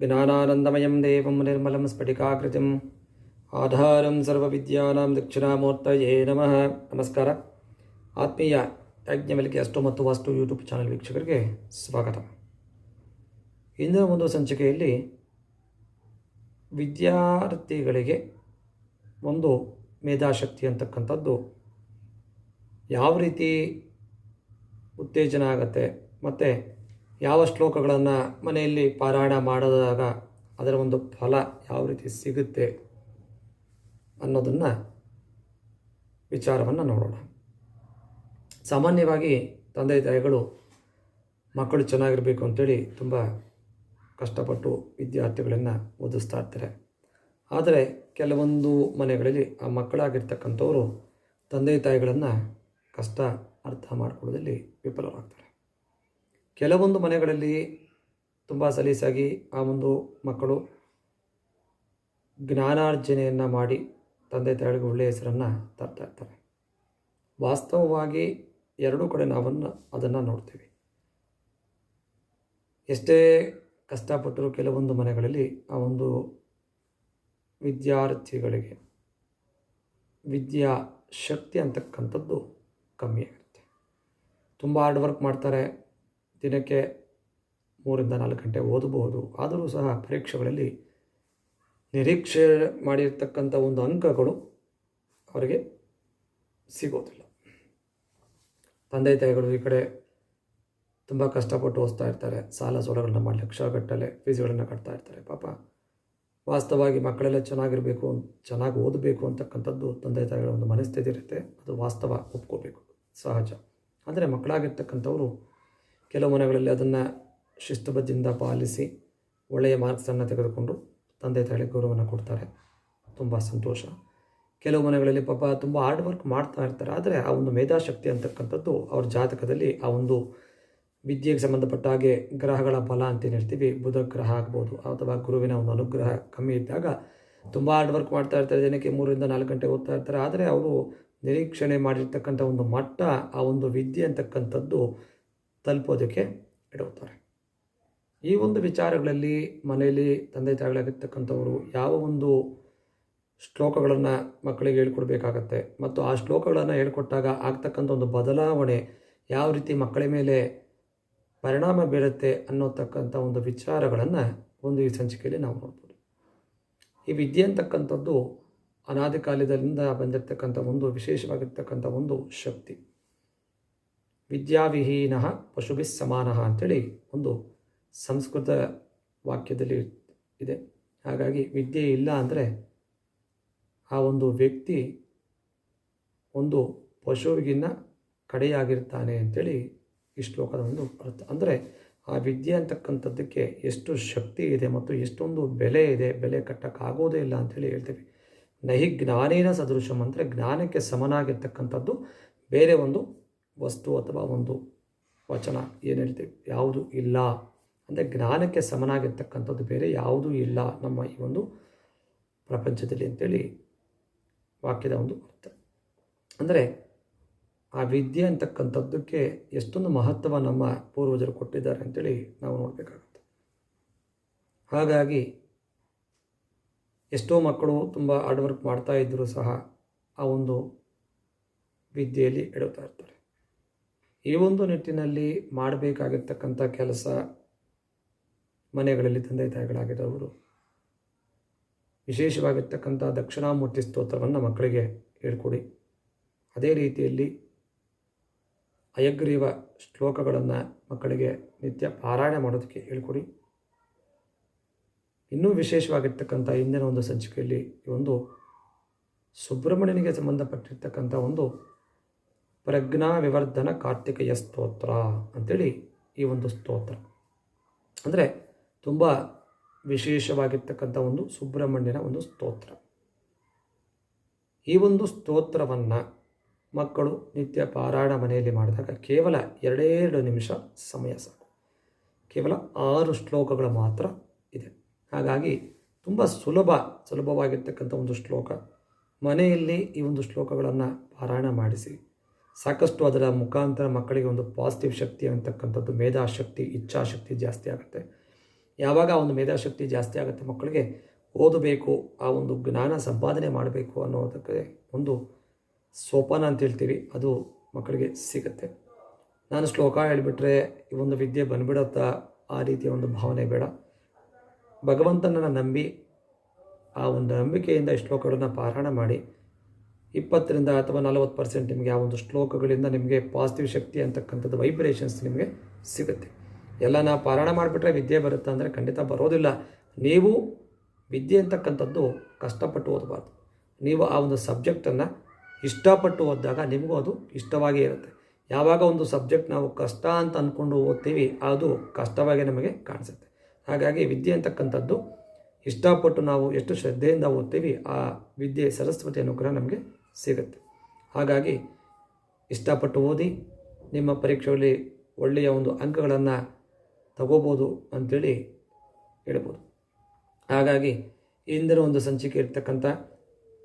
ज्ञानानन्दमयं देवं निर्मलं स्फटिकाकृतिम् ಆಧಾರಂ ಸರ್ವವಿದ್ಯಾನಾಂ ದಕ್ಷಿಣಾಮೂರ್ತಯೇ ನಮಃ ನಮಸ್ಕಾರ ಆತ್ಮೀಯ ಯಾಜ್ಞವಲ್ಕೆ ಅಷ್ಟು ಮತ್ತು ವಾಸ್ತು ಯೂಟ್ಯೂಬ್ ಚಾನಲ್ ವೀಕ್ಷಕರಿಗೆ ಸ್ವಾಗತ ಇಂದಿನ ಒಂದು ಸಂಚಿಕೆಯಲ್ಲಿ ವಿದ್ಯಾರ್ಥಿಗಳಿಗೆ ಒಂದು ಮೇಧಾಶಕ್ತಿ ಅಂತಕ್ಕಂಥದ್ದು ಯಾವ ರೀತಿ ಉತ್ತೇಜನ ಆಗುತ್ತೆ ಮತ್ತು ಯಾವ ಶ್ಲೋಕಗಳನ್ನು ಮನೆಯಲ್ಲಿ ಪಾರಾಯಣ ಮಾಡಿದಾಗ ಅದರ ಒಂದು ಫಲ ಯಾವ ರೀತಿ ಸಿಗುತ್ತೆ ಅನ್ನೋದನ್ನು ವಿಚಾರವನ್ನು ನೋಡೋಣ. ಸಾಮಾನ್ಯವಾಗಿ ತಂದೆ ತಾಯಿಗಳು ಮಕ್ಕಳು ಚೆನ್ನಾಗಿರಬೇಕು ಅಂತೇಳಿ ತುಂಬ ಕಷ್ಟಪಟ್ಟು ವಿದ್ಯಾರ್ಥಿಗಳನ್ನು ಓದಿಸ್ತಾ ಇರ್ತಾರೆ. ಆದರೆ ಕೆಲವೊಂದು ಮನೆಗಳಲ್ಲಿ ಆ ಮಕ್ಕಳಾಗಿರ್ತಕ್ಕಂಥವರು ತಂದೆ ತಾಯಿಗಳನ್ನು ಕಷ್ಟ ಅರ್ಥ ಮಾಡಿಕೊಳ್ಳೋದಲ್ಲಿ ವಿಫಲರಾಗ್ತಾರೆ. ಕೆಲವೊಂದು ಮನೆಗಳಲ್ಲಿ ತುಂಬ ಸಲೀಸಾಗಿ ಆ ಒಂದು ಮಕ್ಕಳು ಜ್ಞಾನಾರ್ಜನೆಯನ್ನು ಮಾಡಿ ತಂದೆ ತಾಯಿಗಳಿಗೆ ಒಳ್ಳೆಯ ಹೆಸರನ್ನು ತರ್ತಾ ಇರ್ತಾರೆ. ವಾಸ್ತವವಾಗಿ ಎರಡೂ ಕಡೆ ನಾವನ್ನು ಅದನ್ನು ನೋಡ್ತೀವಿ. ಎಷ್ಟೇ ಕಷ್ಟಪಟ್ಟರೂ ಕೆಲವೊಂದು ಮನೆಗಳಲ್ಲಿ ಆ ಒಂದು ವಿದ್ಯಾರ್ಥಿಗಳಿಗೆ ವಿದ್ಯಾ ಶಕ್ತಿ ಅಂತಕ್ಕಂಥದ್ದು ಕಮ್ಮಿ ಆಗುತ್ತೆ. ತುಂಬ ಹಾರ್ಡ್ ವರ್ಕ್ ಮಾಡ್ತಾರೆ. ದಿನಕ್ಕೆ ಮೂರಿಂದ ನಾಲ್ಕು ಗಂಟೆ ಓದಬಹುದು. ಆದರೂ ಸಹ ಪರೀಕ್ಷೆಗಳಲ್ಲಿ ನಿರೀಕ್ಷೆ ಮಾಡಿರ್ತಕ್ಕಂಥ ಒಂದು ಅಂಕಗಳು ಅವರಿಗೆ ಸಿಗೋದಿಲ್ಲ. ತಂದೆ ತಾಯಿಗಳು ಈ ಕಡೆ ತುಂಬ ಕಷ್ಟಪಟ್ಟು ಓದ್ತಾ ಇರ್ತಾರೆ. ಸಾಲ ಸೋಲಗಳನ್ನ ಮಾಡಿ ಲಕ್ಷಗಟ್ಟಲೆ ಫೀಸ್ಗಳನ್ನು ಕಟ್ತಾ ಇರ್ತಾರೆ. ಪಾಪ ವಾಸ್ತವವಾಗಿ ಮಕ್ಕಳೆಲ್ಲ ಚೆನ್ನಾಗಿರಬೇಕು, ಚೆನ್ನಾಗಿ ಓದಬೇಕು ಅಂತಕ್ಕಂಥದ್ದು ತಂದೆ ತಾಯಿಗಳ ಒಂದು ಮನಸ್ಥಿತಿ ಇರುತ್ತೆ ಅದು ವಾಸ್ತವ ಒಪ್ಕೋಬೇಕು. ಸಹಜ. ಆದರೆ ಮಕ್ಕಳಾಗಿರ್ತಕ್ಕಂಥವರು ಕೆಲವು ಮನೆಗಳಲ್ಲಿ ಅದನ್ನು ಶಿಸ್ತುಬದ್ಧದಿಂದ ಪಾಲಿಸಿ ಒಳ್ಳೆಯ ಮಾರ್ಕ್ಸನ್ನು ತೆಗೆದುಕೊಂಡು ತಂದೆ ತಾಯಿ ಗೌರವವನ್ನು ಕೊಡ್ತಾರೆ. ತುಂಬ ಸಂತೋಷ. ಕೆಲವು ಮನೆಗಳಲ್ಲಿ ಪಾಪ ತುಂಬ ಹಾರ್ಡ್ ವರ್ಕ್ ಮಾಡ್ತಾ ಇರ್ತಾರೆ. ಆದರೆ ಆ ಒಂದು ಮೇಧಾಶಕ್ತಿ ಅಂತಕ್ಕಂಥದ್ದು ಅವ್ರ ಜಾತಕದಲ್ಲಿ ಆ ಒಂದು ವಿದ್ಯೆಗೆ ಸಂಬಂಧಪಟ್ಟ ಹಾಗೆ ಗ್ರಹಗಳ ಬಲ ಅಂತ ಏನು ಹೇಳ್ತೀವಿ? ಬುಧ ಗ್ರಹ ಆಗ್ಬೋದು. ಅಥವಾ ಗುರುವಿನ ಒಂದು ಅನುಗ್ರಹ ಕಮ್ಮಿ ಇದ್ದಾಗ ತುಂಬ ಹಾರ್ಡ್ ವರ್ಕ್ ಮಾಡ್ತಾ ಇರ್ತಾರೆ. ದಿನಕ್ಕೆ ಮೂರರಿಂದ ನಾಲ್ಕು ಗಂಟೆ ಓದ್ತಾ ಇರ್ತಾರೆ. ಆದರೆ ಅವರು ನಿರೀಕ್ಷಣೆ ಮಾಡಿರ್ತಕ್ಕಂಥ ಒಂದು ಮಟ್ಟ, ಆ ಒಂದು ವಿದ್ಯೆ ಅಂತಕ್ಕಂಥದ್ದು ತಲುಪೋದಕ್ಕೆ ಇಡುತ್ತಾರೆ ಈ ಒಂದು ವಿಚಾರಗಳಲ್ಲಿ ಮನೆಯಲ್ಲಿ ತಂದೆ ತಾಯಿಗಳಾಗಿರ್ತಕ್ಕಂಥವರು ಯಾವ ಒಂದು ಶ್ಲೋಕಗಳನ್ನು ಮಕ್ಕಳಿಗೆ ಹೇಳ್ಕೊಡ್ಬೇಕಾಗತ್ತೆ ಮತ್ತು ಆ ಶ್ಲೋಕಗಳನ್ನು ಹೇಳ್ಕೊಟ್ಟಾಗ ಆಗ್ತಕ್ಕಂಥ ಒಂದು ಬದಲಾವಣೆ ಯಾವ ರೀತಿ ಮಕ್ಕಳ ಮೇಲೆ ಪರಿಣಾಮ ಬೀರುತ್ತೆ ಅನ್ನೋತಕ್ಕಂಥ ಒಂದು ವಿಚಾರಗಳನ್ನು ಒಂದು ಈ ಸಂಚಿಕೆಯಲ್ಲಿ ನಾವು ನೋಡ್ಬೋದು. ಈ ವಿದ್ಯೆ ಅಂತಕ್ಕಂಥದ್ದು ಅನಾದಿ ಕಾಲದಿಂದ ಬಂದಿರತಕ್ಕಂಥ ಒಂದು ವಿಶೇಷವಾಗಿರ್ತಕ್ಕಂಥ ಒಂದು ಶಕ್ತಿ. ವಿದ್ಯಾವಿಹೀನ ಪಶುಭಿ ಸಮಾನಃ ಅಂತೇಳಿ ಒಂದು ಸಂಸ್ಕೃತ ವಾಕ್ಯದಲ್ಲಿ ಇದೆ. ಹಾಗಾಗಿ ವಿದ್ಯೆ ಇಲ್ಲ ಅಂದರೆ ಆ ಒಂದು ವ್ಯಕ್ತಿ ಒಂದು ಪಶುವಿಗಿನ್ನ ಕಡೆಯಾಗಿರ್ತಾನೆ ಅಂತೇಳಿ ಈ ಶ್ಲೋಕದ ಒಂದು ಅರ್ಥ. ಅಂದರೆ ಆ ವಿದ್ಯೆ ಅಂತಕ್ಕಂಥದ್ದಕ್ಕೆ ಎಷ್ಟು ಶಕ್ತಿ ಇದೆ ಮತ್ತು ಎಷ್ಟೊಂದು ಬೆಲೆ ಇದೆ, ಬೆಲೆ ಕಟ್ಟಕ್ಕಾಗೋದೇ ಇಲ್ಲ ಅಂತೇಳಿ ಹೇಳ್ತೀವಿ. ನಹಿ ಜ್ಞಾನೇನ ಸದೃಶಂ ಅಂದರೆ ಜ್ಞಾನಕ್ಕೆ ಸಮನಾಗಿರ್ತಕ್ಕಂಥದ್ದು ಬೇರೆ ಒಂದು ವಸ್ತು ಅಥವಾ ಒಂದು ವಚನ ಏನು ಹೇಳ್ತೀವಿ? ಯಾವುದು ಇಲ್ಲ. ಅಂದರೆ ಜ್ಞಾನಕ್ಕೆ ಸಮನಾಗಿರ್ತಕ್ಕಂಥದ್ದು ಬೇರೆ ಯಾವುದೂ ಇಲ್ಲ ನಮ್ಮ ಈ ಒಂದು ಪ್ರಪಂಚದಲ್ಲಿ ಅಂತೇಳಿ ವಾಕ್ಯದ ಒಂದು ಅರ್ಥ. ಅಂದರೆ ಆ ವಿದ್ಯೆ ಅಂತಕ್ಕಂಥದ್ದಕ್ಕೆ ಎಷ್ಟೊಂದು ಮಹತ್ವ ನಮ್ಮ ಪೂರ್ವಜರು ಕೊಟ್ಟಿದ್ದಾರೆ ಅಂತೇಳಿ ನಾವು ನೋಡಬೇಕಾಗುತ್ತೆ. ಹಾಗಾಗಿ ಎಷ್ಟೋ ಮಕ್ಕಳು ತುಂಬ ಹಾರ್ಡ್ ವರ್ಕ್ ಮಾಡ್ತಾ ಇದ್ದರೂ ಸಹ ಆ ಒಂದು ವಿದ್ಯೆಯಲ್ಲಿ ಎಡುತ್ತಾ ಇರ್ತಾರೆ. ಈ ಒಂದು ನಿಟ್ಟಿನಲ್ಲಿ ಮಾಡಬೇಕಾಗಿರ್ತಕ್ಕಂಥ ಕೆಲಸ ಮನೆಗಳಲ್ಲಿ ತಂದೆ ತಾಯಿಗಳಾಗಿರೋರು ವಿಶೇಷವಾಗಿರ್ತಕ್ಕಂಥ ದಕ್ಷಿಣಾಮೂರ್ತಿ ಸ್ತೋತ್ರವನ್ನು ಮಕ್ಕಳಿಗೆ ಹೇಳ್ಕೊಡಿ. ಅದೇ ರೀತಿಯಲ್ಲಿ ಅಯಗ್ರೀವ ಶ್ಲೋಕಗಳನ್ನು ಮಕ್ಕಳಿಗೆ ನಿತ್ಯ ಪಾರಾಯಣ ಮಾಡೋದಕ್ಕೆ ಹೇಳ್ಕೊಡಿ. ಇನ್ನೂ ವಿಶೇಷವಾಗಿರ್ತಕ್ಕಂಥ ಹಿಂದಿನ ಒಂದು ಸಂಚಿಕೆಯಲ್ಲಿ ಈ ಒಂದು ಸುಬ್ರಹ್ಮಣ್ಯನಿಗೆ ಸಂಬಂಧಪಟ್ಟಿರ್ತಕ್ಕಂಥ ಒಂದು ಪ್ರಜ್ಞಾ ವಿವರ್ಧನ ಕಾರ್ತಿಕೇಯ ಸ್ತೋತ್ರ ಅಂಥೇಳಿ ಈ ಒಂದು ಸ್ತೋತ್ರ. ಅಂದರೆ ತುಂಬ ವಿಶೇಷವಾಗಿರ್ತಕ್ಕಂಥ ಒಂದು ಸುಬ್ರಹ್ಮಣ್ಯನ ಒಂದು ಸ್ತೋತ್ರ. ಈ ಒಂದು ಸ್ತೋತ್ರವನ್ನು ಮಕ್ಕಳು ನಿತ್ಯ ಪಾರಾಯಣ ಮನೆಯಲ್ಲಿ ಮಾಡಿದಾಗ ಕೇವಲ ಎರಡೇ ಎರಡು ನಿಮಿಷ ಸಮಯ ಸಾಕು. ಕೇವಲ ಆರು ಶ್ಲೋಕಗಳು ಮಾತ್ರ ಇದೆ. ಹಾಗಾಗಿ ತುಂಬ ಸುಲಭ, ಸುಲಭವಾಗಿರ್ತಕ್ಕಂಥ ಒಂದು ಶ್ಲೋಕ. ಮನೆಯಲ್ಲಿ ಈ ಒಂದು ಶ್ಲೋಕಗಳನ್ನು ಪಾರಾಯಣ ಮಾಡಿಸಿ ಸಾಕಷ್ಟು ಅದರ ಮುಖಾಂತರ ಮಕ್ಕಳಿಗೆ ಒಂದು ಪಾಸಿಟಿವ್ ಶಕ್ತಿ ಅಂತಕ್ಕಂಥದ್ದು, ಮೇಧಾಶಕ್ತಿ, ಇಚ್ಛಾಶಕ್ತಿ ಜಾಸ್ತಿ ಆಗುತ್ತೆ. ಯಾವಾಗ ಒಂದು ಮೇಧಾಶಕ್ತಿ ಜಾಸ್ತಿ ಆಗುತ್ತೆ ಮಕ್ಕಳಿಗೆ? ಓದಬೇಕು, ಆ ಒಂದು ಜ್ಞಾನ ಸಂಪಾದನೆ ಮಾಡಬೇಕು ಅನ್ನೋದಕ್ಕೆ ಒಂದು ಸೋಪಾನ ಅಂತ ಹೇಳ್ತೀವಿ, ಅದು ಮಕ್ಕಳಿಗೆ ಸಿಗುತ್ತೆ. ನಾನು ಶ್ಲೋಕ ಹೇಳಿಬಿಟ್ರೆ, ಈ ಒಂದು ವಿದ್ಯೆ ಬಂದ್ಬಿಡುತ್ತಾ, ಆ ರೀತಿಯ ಒಂದು ಭಾವನೆ ಬೇಡ. ಭಗವಂತನನ್ನು ನಂಬಿ, ಆ ಒಂದು ನಂಬಿಕೆಯಿಂದ ಶ್ಲೋಕಗಳನ್ನು ಪಾರಾಯಣ ಮಾಡಿ ಇಪ್ಪತ್ತರಿಂದ ಅಥವಾ ನಲವತ್ತು ಪರ್ಸೆಂಟ್ ನಿಮಗೆ ಆ ಒಂದು ಶ್ಲೋಕಗಳಿಂದ ನಿಮಗೆ ಪಾಸಿಟಿವ್ ಶಕ್ತಿ ಅಂತಕ್ಕಂಥದ್ದು ವೈಬ್ರೇಷನ್ಸ್ ನಿಮಗೆ ಸಿಗುತ್ತೆ. ಎಲ್ಲ ನಾವು ಪಾರಾಯಣ ಮಾಡಿಬಿಟ್ರೆ ವಿದ್ಯೆ ಬರುತ್ತೆ ಅಂದರೆ ಖಂಡಿತ ಬರೋದಿಲ್ಲ. ನೀವು ವಿದ್ಯೆ ಅಂತಕ್ಕಂಥದ್ದು ಕಷ್ಟಪಟ್ಟು ಓದಬಾರ್ದು. ನೀವು ಆ ಒಂದು ಸಬ್ಜೆಕ್ಟನ್ನು ಇಷ್ಟಪಟ್ಟು ಓದಿದಾಗ ನಿಮಗೂ ಅದು ಇಷ್ಟವಾಗೇ ಇರುತ್ತೆ. ಯಾವಾಗ ಒಂದು ಸಬ್ಜೆಕ್ಟ್ ನಾವು ಕಷ್ಟ ಅಂತ ಅಂದ್ಕೊಂಡು ಓದ್ತೀವಿ, ಅದು ಕಷ್ಟವಾಗಿ ನಮಗೆ ಕಾಣಿಸುತ್ತೆ. ಹಾಗಾಗಿ ವಿದ್ಯೆ ಅಂತಕ್ಕಂಥದ್ದು ಇಷ್ಟಪಟ್ಟು ನಾವು ಎಷ್ಟು ಶ್ರದ್ಧೆಯಿಂದ ಓದ್ತೀವಿ, ಆ ವಿದ್ಯೆ ಸರಸ್ವತಿ ಅನುಗ್ರಹ ನಮಗೆ ಸಿಗುತ್ತೆ. ಹಾಗಾಗಿ ಇಷ್ಟಪಟ್ಟು ಓದಿ ನಿಮ್ಮ ಪರೀಕ್ಷೆಯಲ್ಲಿ ಒಳ್ಳೆಯ ಒಂದು ಅಂಕಗಳನ್ನು ತಗೋಬೋದು ಅಂಥೇಳಿ ಹೇಳ್ಬೋದು. ಹಾಗಾಗಿ ಇಂದಿನ ಒಂದು ಸಂಚಿಕೆ ಇರ್ತಕ್ಕಂಥ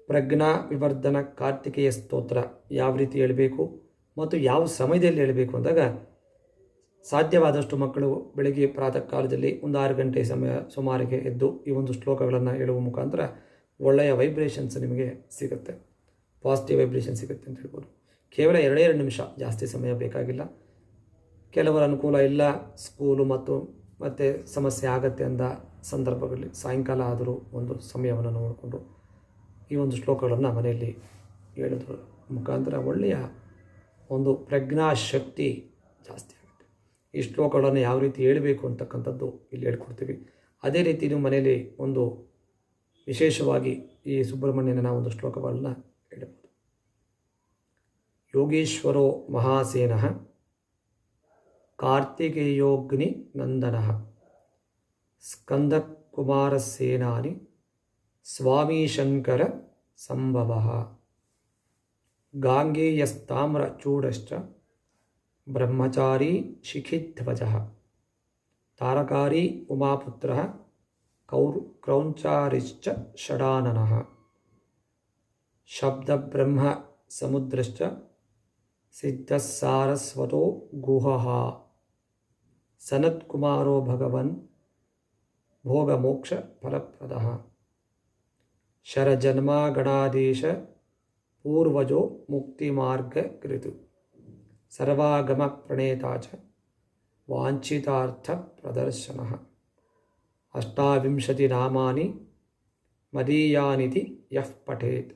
ಪ್ರಜ್ಞಾ ವಿವರ್ಧನ ಕಾರ್ತಿಕೇಯ ಸ್ತೋತ್ರ ಯಾವ ರೀತಿ ಹೇಳಬೇಕು ಮತ್ತು ಯಾವ ಸಮಯದಲ್ಲಿ ಹೇಳಬೇಕು ಅಂದಾಗ ಸಾಧ್ಯವಾದಷ್ಟು ಮಕ್ಕಳು ಬೆಳಗ್ಗೆ ಪ್ರಾತಃ ಕಾಲದಲ್ಲಿ ಒಂದು ಆರು ಗಂಟೆ ಸಮಯ ಸುಮಾರಿಗೆ ಎದ್ದು ಈ ಒಂದು ಶ್ಲೋಕಗಳನ್ನು ಹೇಳುವ ಮುಖಾಂತರ ಒಳ್ಳೆಯ ವೈಬ್ರೇಷನ್ಸ್ ನಿಮಗೆ ಸಿಗುತ್ತೆ. ಪಾಸಿಟಿವ್ ವೈಬ್ರೇಷನ್ ಸಿಗುತ್ತೆ ಅಂತ ಹೇಳ್ಬೋದು. ಕೇವಲ ಎರಡೇ ಎರಡು ನಿಮಿಷ ಜಾಸ್ತಿ ಸಮಯ ಬೇಕಾಗಿಲ್ಲ. ಕೆಲವರ ಅನುಕೂಲ ಇಲ್ಲ ಸ್ಕೂಲು ಮತ್ತು ಮತ್ತೆ ಸಮಸ್ಯೆ ಆಗತ್ತೆ ಅಂದ ಸಂದರ್ಭಗಳಲ್ಲಿ ಸಾಯಂಕಾಲ ಆದರೂ ಒಂದು ಸಮಯವನ್ನು ನೋಡಿಕೊಂಡು ಈ ಒಂದು ಶ್ಲೋಕಗಳನ್ನು ಮನೆಯಲ್ಲಿ ಹೇಳೋದ್ರ ಮುಖಾಂತರ ಒಳ್ಳೆಯ ಒಂದು ಪ್ರಜ್ಞಾಶಕ್ತಿ ಜಾಸ್ತಿ ಆಗುತ್ತೆ. ಈ ಶ್ಲೋಕಗಳನ್ನು ಯಾವ ರೀತಿ ಹೇಳಬೇಕು ಅಂತಕ್ಕಂಥದ್ದು ಇಲ್ಲಿ ಹೇಳ್ಕೊಡ್ತೀವಿ. ಅದೇ ರೀತಿ ನೀವು ಮನೆಯಲ್ಲಿ ಒಂದು ವಿಶೇಷವಾಗಿ ಈ ಸುಬ್ರಹ್ಮಣ್ಯನ ಒಂದು ಶ್ಲೋಕಗಳನ್ನು योगीश्वरो महासेन महासेनः कार्तिकेयोऽग्निनन्दनः स्कन्दकुमारसेनानि संभव। गांगेयस्ताम्रचूड़ ब्रह्मचारी शिखिध्वज। तारकारी उमापुत्रः षडानन। शब्द ब्रह्म समुद्रश्च सिद्ध सारस्वतो गुह। सनत्कुमारो भगवन् भोगमोक्ष फलप्रद शरजन्मागणादेश पूर्वजो मुक्तिमार्ग कृतु सर्वागम प्रणेता च प्रदर्शन अष्टाविंशतिनामानि मदीयानिति यः पठेत्।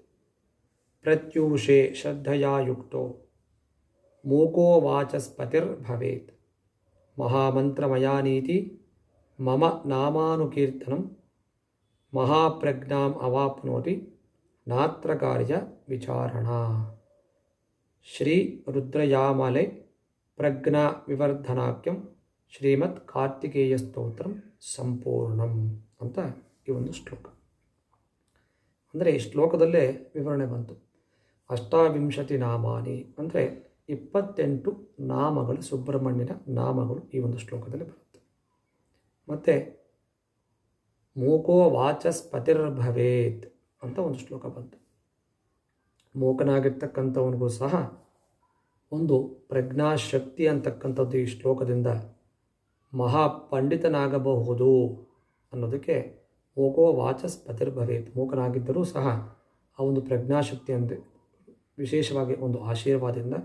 प्रत्यूषे श्रद्धया युक्तो। ಮೂಕೋ ವಾಚಸ್ಪತಿರ್ಭವೇತ್ ಮಹಾಮಂತ್ರಮಯಾನೀತಿ ಮಮ ನಾಮಾನುಕೀರ್ತನಂ ಮಹಾಪ್ರಜ್ಞಾಂ ಅವಾಪ್ನೋತಿ ನಾತ್ರ ಕಾರ್ಯ ವಿಚಾರಣಾ. ಶ್ರೀ ರುದ್ರಯಾಮಲೆ ಪ್ರಜ್ಞಾ ವಿವರ್ಧನಾಕ್ಯಂ ಶ್ರೀಮತ್ ಕಾರ್ತಿಕೇಯ ಸ್ತೋತ್ರಂ ಸಂಪೂರ್ಣಂ ಅಂತ ಈ ಒಂದು ಶ್ಲೋಕ. ಅಂದರೆ ಈ ಶ್ಲೋಕದಲ್ಲೇ ವಿವರಣೆ ಬಂತು. ಅಷ್ಟಾವಿಂಶತಿ ನಾಮಾನಿ ಅಂದರೆ ಇಪ್ಪತ್ತೆಂಟು ನಾಮಗಳು, ಸುಬ್ರಹ್ಮಣ್ಯನ ನಾಮಗಳು ಈ ಒಂದು ಶ್ಲೋಕದಲ್ಲಿ ಬರುತ್ತೆ. ಮತ್ತು ಮೂಕೋ ವಾಚಸ್ಪತಿರ್ಭವೇತ್ ಅಂತ ಒಂದು ಶ್ಲೋಕ ಬಂತು. ಮೂಕನಾಗಿರ್ತಕ್ಕಂಥವನಿಗೂ ಸಹ ಒಂದು ಪ್ರಜ್ಞಾಶಕ್ತಿ ಅಂತಕ್ಕಂಥದ್ದು ಈ ಶ್ಲೋಕದಿಂದ ಮಹಾಪಂಡಿತನಾಗಬಹುದು ಅನ್ನೋದಕ್ಕೆ ಮೂಕೋ ವಾಚಸ್ಪತಿರ್ಭವೇತ್ ಮೂಕನಾಗಿದ್ದರೂ ಸಹ ಆ ಒಂದು ಪ್ರಜ್ಞಾಶಕ್ತಿ ಅಂದರೆ ವಿಶೇಷವಾಗಿ ಒಂದು ಆಶೀರ್ವಾದದಿಂದ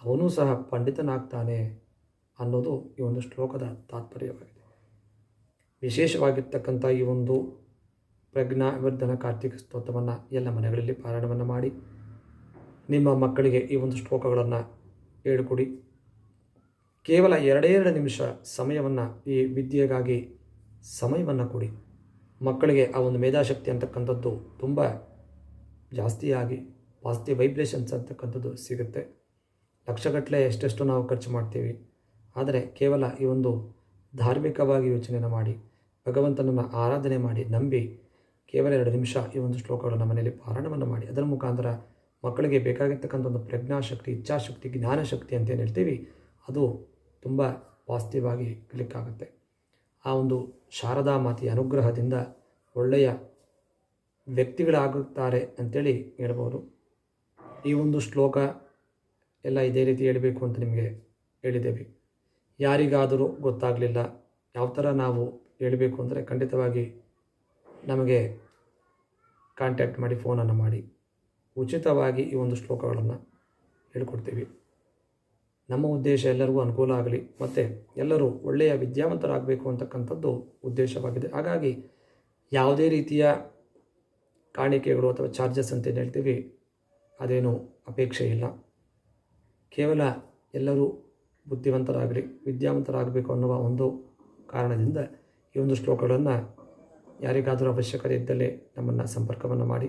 ಅವನೂ ಸಹ ಪಂಡಿತನಾಗ್ತಾನೆ ಅನ್ನೋದು ಈ ಒಂದು ಶ್ಲೋಕದ ತಾತ್ಪರ್ಯವಾಗಿದೆ. ವಿಶೇಷವಾಗಿರ್ತಕ್ಕಂಥ ಈ ಒಂದು ಪ್ರಜ್ಞಾ ವಿವರ್ಧನ ಕಾರ್ತಿಕ ಸ್ತೋತ್ರವನ್ನು ಎಲ್ಲ ಮನೆಗಳಲ್ಲಿ ಪಾರಾಯಣವನ್ನು ಮಾಡಿ, ನಿಮ್ಮ ಮಕ್ಕಳಿಗೆ ಈ ಒಂದು ಶ್ಲೋಕಗಳನ್ನು ಹೇಳಿಕೊಡಿ. ಕೇವಲ ಎರಡೇ ಎರಡು ನಿಮಿಷ ಸಮಯವನ್ನು ಈ ವಿದ್ಯೆಗಾಗಿ ಸಮಯವನ್ನು ಕೊಡಿ. ಮಕ್ಕಳಿಗೆ ಆ ಒಂದು ಮೇಧಾಶಕ್ತಿ ಅಂತಕ್ಕಂಥದ್ದು ತುಂಬ ಜಾಸ್ತಿಯಾಗಿ ಪಾಸಿಟಿವ್ ವೈಬ್ರೇಷನ್ಸ್ ಅಂತಕ್ಕಂಥದ್ದು ಸಿಗುತ್ತೆ. ಲಕ್ಷಗಟ್ಟಲೆ ಎಷ್ಟೆಷ್ಟು ನಾವು ಖರ್ಚು ಮಾಡ್ತೀವಿ. ಆದರೆ ಕೇವಲ ಈ ಒಂದು ಧಾರ್ಮಿಕವಾಗಿ ಯೋಚನೆಯನ್ನು ಮಾಡಿ, ಭಗವಂತನನ್ನು ಆರಾಧನೆ ಮಾಡಿ ನಂಬಿ ಕೇವಲ ಎರಡು ನಿಮಿಷ ಈ ಒಂದು ಶ್ಲೋಕಗಳನ್ನು ಮನೆಯಲ್ಲಿ ಪಾರಾಯಣವನ್ನು ಮಾಡಿ, ಅದರ ಮುಖಾಂತರ ಮಕ್ಕಳಿಗೆ ಬೇಕಾಗಿರ್ತಕ್ಕಂಥ ಒಂದು ಪ್ರಜ್ಞಾಶಕ್ತಿ, ಇಚ್ಛಾಶಕ್ತಿ, ಜ್ಞಾನಶಕ್ತಿ ಅಂತ ಏನು ಹೇಳ್ತೀವಿ, ಅದು ತುಂಬ ಪಾಸಿಟಿವ್ ಆಗಿ ಕ್ಲಿಕ್ ಆಗುತ್ತೆ ಆ ಒಂದು ಶಾರದಾ ಮಾತೆಯ ಅನುಗ್ರಹದಿಂದ ಒಳ್ಳೆಯ ವ್ಯಕ್ತಿಗಳಾಗುತ್ತಾರೆ ಅಂತೇಳಿ ಹೇಳ್ಬೋದು. ಈ ಒಂದು ಶ್ಲೋಕ ಎಲ್ಲ ಇದೇ ರೀತಿ ಹೇಳಬೇಕು ಅಂತ ನಿಮಗೆ ಹೇಳಿದ್ದೇವೆ. ಯಾರಿಗಾದರೂ ಗೊತ್ತಾಗಲಿಲ್ಲ ಯಾವ ಥರ ನಾವು ಹೇಳಬೇಕು ಅಂದರೆ ಖಂಡಿತವಾಗಿ ನಮಗೆ ಕಾಂಟ್ಯಾಕ್ಟ್ ಮಾಡಿ ಫೋನನ್ನು ಮಾಡಿ. ಉಚಿತವಾಗಿ ಈ ಒಂದು ಶ್ಲೋಕಗಳನ್ನು ಹೇಳ್ಕೊಡ್ತೀವಿ. ನಮ್ಮ ಉದ್ದೇಶ ಎಲ್ಲರಿಗೂ ಅನುಕೂಲ ಆಗಲಿ, ಮತ್ತು ಎಲ್ಲರೂ ಒಳ್ಳೆಯ ವಿದ್ಯಾವಂತರಾಗಬೇಕು ಅಂತಕ್ಕಂಥದ್ದು ಉದ್ದೇಶವಾಗಿದೆ. ಹಾಗಾಗಿ ಯಾವುದೇ ರೀತಿಯ ಕಾಣಿಕೆಗಳು ಅಥವಾ ಚಾರ್ಜಸ್ ಅಂತ ಏನು ಹೇಳ್ತೀವಿ, ಅದೇನು ಅಪೇಕ್ಷೆ ಇಲ್ಲ. ಕೇವಲ ಎಲ್ಲರೂ ಬುದ್ಧಿವಂತರಾಗಲಿ ವಿದ್ಯಾವಂತರಾಗಬೇಕು ಅನ್ನುವ ಒಂದು ಕಾರಣದಿಂದ ಈ ಒಂದು ಶ್ಲೋಕಗಳನ್ನು ಯಾರಿಗಾದರೂ ಅವಶ್ಯಕತೆ ಇದ್ದಲ್ಲಿ ನಮ್ಮನ್ನು ಸಂಪರ್ಕವನ್ನು ಮಾಡಿ.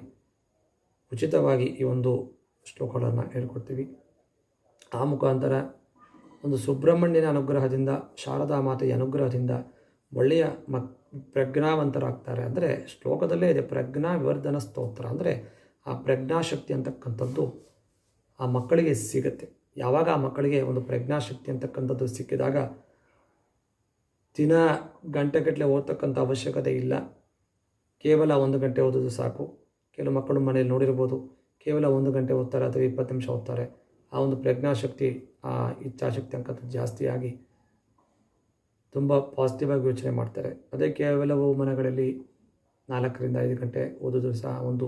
ಉಚಿತವಾಗಿ ಈ ಒಂದು ಶ್ಲೋಕಗಳನ್ನು ಹೇಳ್ಕೊಡ್ತೀವಿ. ಆ ಮುಖಾಂತರ ಒಂದು ಸುಬ್ರಹ್ಮಣ್ಯನ ಅನುಗ್ರಹದಿಂದ, ಶಾರದಾ ಮಾತೆಯ ಅನುಗ್ರಹದಿಂದ ಒಳ್ಳೆಯ ಮ ಪ್ರಜ್ಞಾವಂತರಾಗ್ತಾರೆ. ಅಂದರೆ ಶ್ಲೋಕದಲ್ಲೇ ಇದೆ, ಪ್ರಜ್ಞಾ ವಿವರ್ಧನ ಸ್ತೋತ್ರ. ಅಂದರೆ ಆ ಪ್ರಜ್ಞಾಶಕ್ತಿ ಅಂತಕ್ಕಂಥದ್ದು ಆ ಮಕ್ಕಳಿಗೆ ಸಿಗುತ್ತೆ. ಯಾವಾಗ ಆ ಮಕ್ಕಳಿಗೆ ಒಂದು ಪ್ರಜ್ಞಾಶಕ್ತಿ ಅಂತಕ್ಕಂಥದ್ದು ಸಿಕ್ಕಿದಾಗ ದಿನ ಗಂಟೆಗಟ್ಟಲೆ ಓದ್ತಕ್ಕಂಥ ಅವಶ್ಯಕತೆ ಇಲ್ಲ. ಕೇವಲ ಒಂದು ಗಂಟೆ ಓದೋದು ಸಾಕು. ಕೆಲವು ಮಕ್ಕಳು ಮನೆಯಲ್ಲಿ ನೋಡಿರ್ಬೋದು, ಕೇವಲ ಒಂದು ಗಂಟೆ ಓದ್ತಾರೆ ಅಥವಾ ಇಪ್ಪತ್ತು ನಿಮಿಷ ಓದ್ತಾರೆ. ಆ ಒಂದು ಪ್ರಜ್ಞಾಶಕ್ತಿ, ಆ ಇಚ್ಛಾಶಕ್ತಿ ಅಂತಕ್ಕಂಥದ್ದು ಜಾಸ್ತಿಯಾಗಿ ತುಂಬ ಪಾಸಿಟಿವ್ ಆಗಿ ಯೋಚನೆ ಮಾಡ್ತಾರೆ. ಅದೇ ಕೆಲವು ಮನೆಗಳಲ್ಲಿ ನಾಲ್ಕರಿಂದ ಐದು ಗಂಟೆ ಓದೋದು ಸಹ ಒಂದು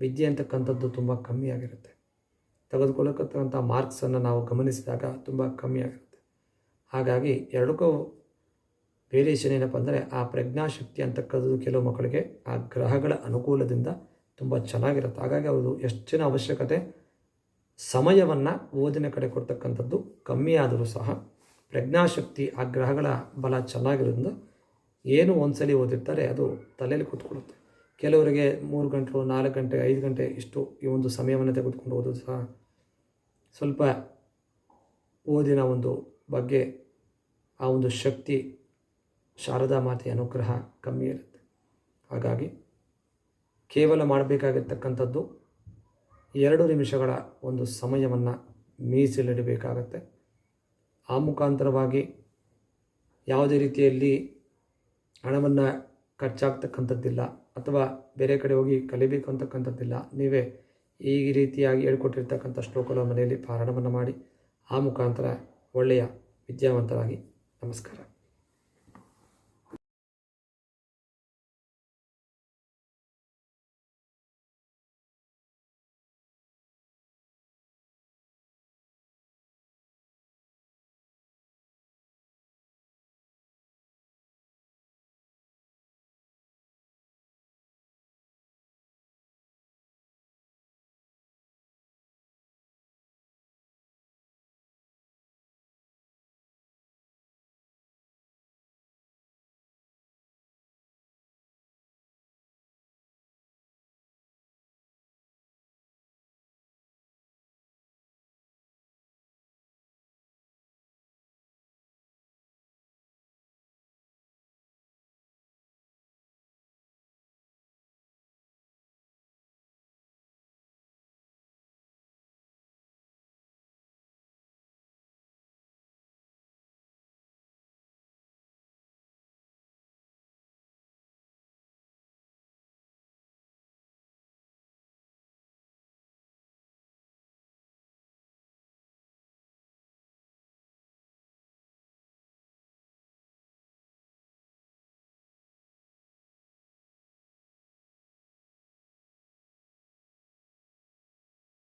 ವಿದ್ಯೆ ಅಂತಕ್ಕಂಥದ್ದು ತುಂಬ ಕಮ್ಮಿ ಆಗಿರುತ್ತೆ ತೆಗೆದುಕೊಳ್ಳತಕ್ಕಂಥ ಮಾರ್ಕ್ಸನ್ನು ನಾವು ಗಮನಿಸಿದಾಗ ತುಂಬ ಕಮ್ಮಿ ಆಗುತ್ತೆ. ಹಾಗಾಗಿ ಎರಡಕ್ಕೂ ವೇರಿಯೇಷನ್ ಏನಪ್ಪ ಅಂದರೆ ಆ ಪ್ರಜ್ಞಾಶಕ್ತಿ ಅಂತಕ್ಕಂಥದ್ದು ಕೆಲವು ಮಕ್ಕಳಿಗೆ ಆ ಗ್ರಹಗಳ ಅನುಕೂಲದಿಂದ ತುಂಬ ಚೆನ್ನಾಗಿರುತ್ತೆ. ಹಾಗಾಗಿ ಅವರು ಹೆಚ್ಚಿನ ಅವಶ್ಯಕತೆ ಸಮಯವನ್ನು ಓದಿನ ಕಡೆ ಕೊಡ್ತಕ್ಕಂಥದ್ದು ಕಮ್ಮಿ ಆದರೂ ಸಹ ಪ್ರಜ್ಞಾಶಕ್ತಿ ಆ ಗ್ರಹಗಳ ಬಲ ಚೆನ್ನಾಗಿರೋದ್ರಿಂದ ಏನು ಒಂದ್ಸಲಿ ಓದಿರ್ತಾರೆ ಅದು ತಲೆಯಲ್ಲಿ ಕೂತ್ಕೊಳ್ಳುತ್ತೆ. ಕೆಲವರಿಗೆ ಮೂರು ಗಂಟೆ ನಾಲ್ಕು ಗಂಟೆ ಐದು ಗಂಟೆ ಇಷ್ಟು ಈ ಒಂದು ಸಮಯವನ್ನು ತೆಗೆದುಕೊಂಡು ಓದೋದು ಸಹ ಸ್ವಲ್ಪ ಓದಿನ ಒಂದು ಬಗ್ಗೆ ಆ ಒಂದು ಶಕ್ತಿ ಶಾರದಾ ಮಾತೆಯ ಅನುಗ್ರಹ ಕಮ್ಮಿ ಇರುತ್ತೆ. ಹಾಗಾಗಿ ಕೇವಲ ಮಾಡಬೇಕಾಗಿರ್ತಕ್ಕಂಥದ್ದು ಎರಡು ನಿಮಿಷಗಳ ಒಂದು ಸಮಯವನ್ನು ಮೀಸಲಿಡಬೇಕಾಗತ್ತೆ. ಆ ಮುಖಾಂತರವಾಗಿ ಯಾವುದೇ ರೀತಿಯಲ್ಲಿ ಹಣವನ್ನು ಖರ್ಚಾಗ್ತಕ್ಕಂಥದ್ದಿಲ್ಲ ಅಥವಾ ಬೇರೆ ಕಡೆ ಹೋಗಿ ಕಲಿಬೇಕು ಅಂತಕ್ಕಂಥದ್ದಿಲ್ಲ. ನೀವೇ ಈ ರೀತಿಯಾಗಿ ಹೇಳ್ಕೊಟ್ಟಿರ್ತಕ್ಕಂಥ ಶ್ಲೋಕನ ಮನೆಯಲ್ಲಿ ಪಾರಾಯಣವನ್ನು ಮಾಡಿ ಆ ಮುಖಾಂತರ ಒಳ್ಳೆಯ ವಿದ್ಯಾವಂತರಾಗಿ ನಮಸ್ಕಾರ.